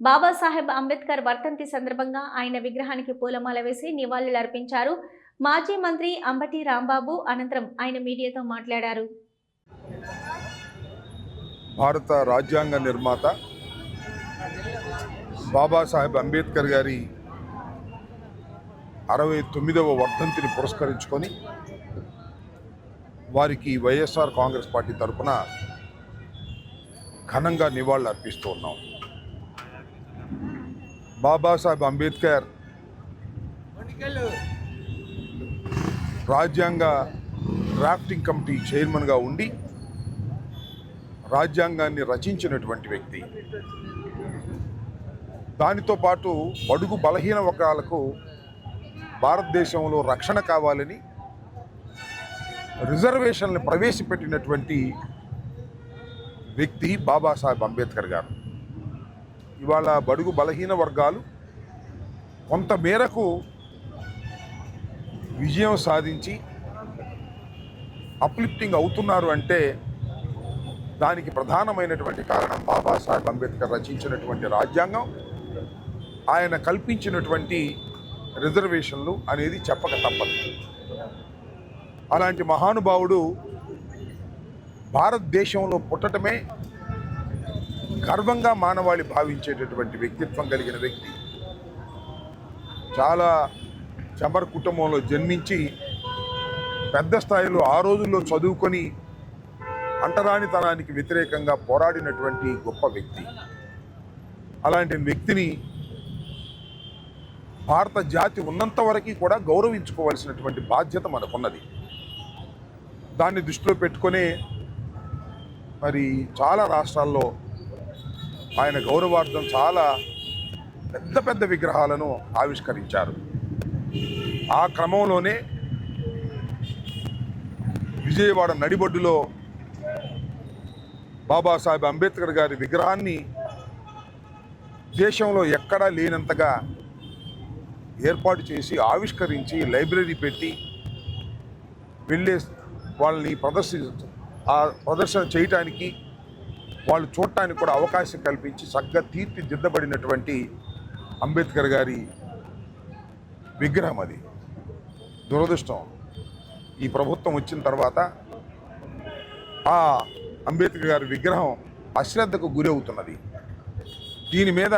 బాబాసాహెబ్ అంబేద్కర్ వర్ధంతి సందర్భంగా ఆయన విగ్రహానికి పూలమాల వేసి నివాళులర్పించారు మాజీ మంత్రి అంబటి రాంబాబు అనంతరం ఆయన మీడియాతో మాట్లాడారు. భారత రాజ్యాంగ నిర్మాత బాబాసాహెబ్ అంబేద్కర్ గారి అరవై తొమ్మిదవ వర్ధంతిని పురస్కరించుకొని వారికి వైఎస్ఆర్ కాంగ్రెస్ పార్టీ తరఫున ఘనంగా నివాళులు అర్పిస్తూ ఉన్నాం. బాబాసాహెబ్ అంబేద్కర్ రాజ్యాంగ డ్రాఫ్టింగ్ కమిటీ చైర్మన్గా ఉండి రాజ్యాంగాన్ని రచించినటువంటి వ్యక్తి. దానితో పాటు బడుగు బలహీన వర్గాలకు భారతదేశంలో రక్షణ కావాలని రిజర్వేషన్లు ప్రవేశపెట్టినటువంటి వ్యక్తి బాబాసాహెబ్ అంబేద్కర్ గారు. ఇవాళ బడుగు బలహీన వర్గాలు కొంత మేరకు విజయం సాధించి అప్లిఫ్టింగ్ అవుతున్నారు అంటే దానికి ప్రధానమైనటువంటి కారణం బాబాసాహెబ్ అంబేద్కర్ రచించినటువంటి రాజ్యాంగం. ఆయన కల్పించినటువంటి రిజర్వేషన్లు అనేది చెప్పక తప్పదు. అలాంటి మహానుభావుడు భారతదేశంలో పుట్టటమే గర్వంగా మానవాళి భావించేటటువంటి వ్యక్తిత్వం కలిగిన వ్యక్తి. చాలా చమర్ కుటుంబంలో జన్మించి పెద్ద స్థాయిలో ఆ రోజుల్లో చదువుకొని అంటరానితనానికి వ్యతిరేకంగా పోరాడినటువంటి గొప్ప వ్యక్తి. అలాంటి వ్యక్తిని భారత జాతి ఉన్నంత వరకు కూడా గౌరవించుకోవాల్సినటువంటి బాధ్యత మనకున్నది. దాన్ని దృష్టిలో పెట్టుకునే మరి చాలా రాష్ట్రాల్లో ఆయన గౌరవార్థం చాలా పెద్ద పెద్ద విగ్రహాలను ఆవిష్కరించారు. ఆ క్రమంలోనే విజయవాడ నడిబొడ్డులో బాబాసాహెబ్ అంబేద్కర్ గారి విగ్రహాన్ని దేశంలో ఎక్కడా లేనంతగా ఏర్పాటు చేసి ఆవిష్కరించి లైబ్రరీ పెట్టి వెళ్ళే వాళ్ళని ప్రదర్శి ఆ ప్రదర్శన చేయటానికి వాళ్ళు చూడటానికి కూడా అవకాశం కల్పించి చక్కగా తీర్చిదిద్దబడినటువంటి అంబేద్కర్ గారి విగ్రహం అది. దురదృష్టం. ఈ ప్రభుత్వం వచ్చిన తర్వాత ఆ అంబేద్కర్ గారి విగ్రహం అశ్రద్ధకు గురి అవుతున్నది. దీని మీద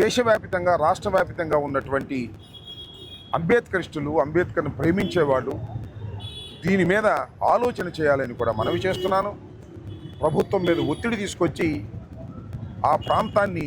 దేశవ్యాపితంగా రాష్ట్ర వ్యాపితంగా ఉన్నటువంటి అంబేద్కరిస్టులు అంబేద్కర్ని ప్రేమించేవాళ్ళు దీని మీద ఆలోచన చేయాలని కూడా మనవి చేస్తున్నాను. ప్రభుత్వం మీద ఒత్తిడి తీసుకొచ్చి ఆ ప్రాంతాన్ని